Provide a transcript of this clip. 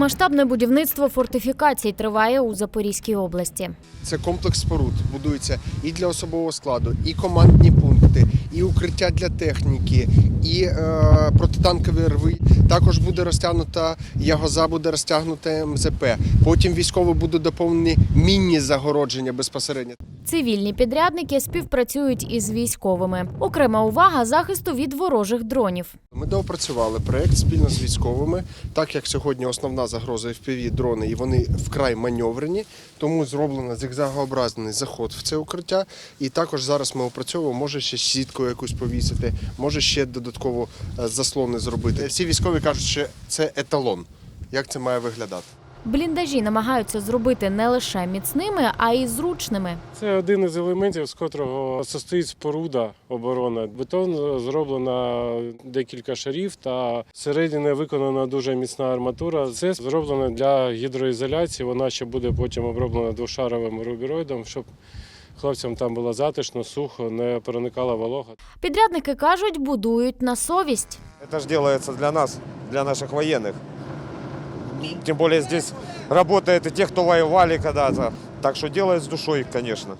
Масштабне будівництво фортифікацій триває у Запорізькій області. Це комплекс споруд будується і для особового складу, і командні пункти, і укриття для техніки, і е, протитанкові рви. Також буде розтягнута ягоза, буде розтягнута МЗП. Потім військово будуть доповнені мінні загородження безпосередньо. Цивільні підрядники співпрацюють із військовими. Окрема увага захисту від ворожих дронів. Ми доопрацювали проект спільно з військовими, так як сьогодні основна загроза FPV дрони, і вони вкрай маневрені, тому зроблено зигзагообразний заход в це укриття. І також зараз ми опрацьовуємо, може ще сітку якусь повісити, може ще додатково е, заслони зробити. Всі військові кажуть, що це еталон. Як це має виглядати? Бліндажі намагаються зробити не лише міцними, а й зручними. Це один із елементів, з котрого состоїть споруда оборони. Бетон зроблено декілька шарів, та всередині виконана дуже міцна арматура. Це зроблено для гідроізоляції. Вона ще буде потім оброблена двошаровим рубіроїдом, щоб хлопцям там було затишно, сухо, не проникала волога. Підрядники кажуть, будують на совість. Это же делается для нас, для наших военных. Тем более здесь работают и те, кто воевали когда-то. Так что делают с душой, конечно.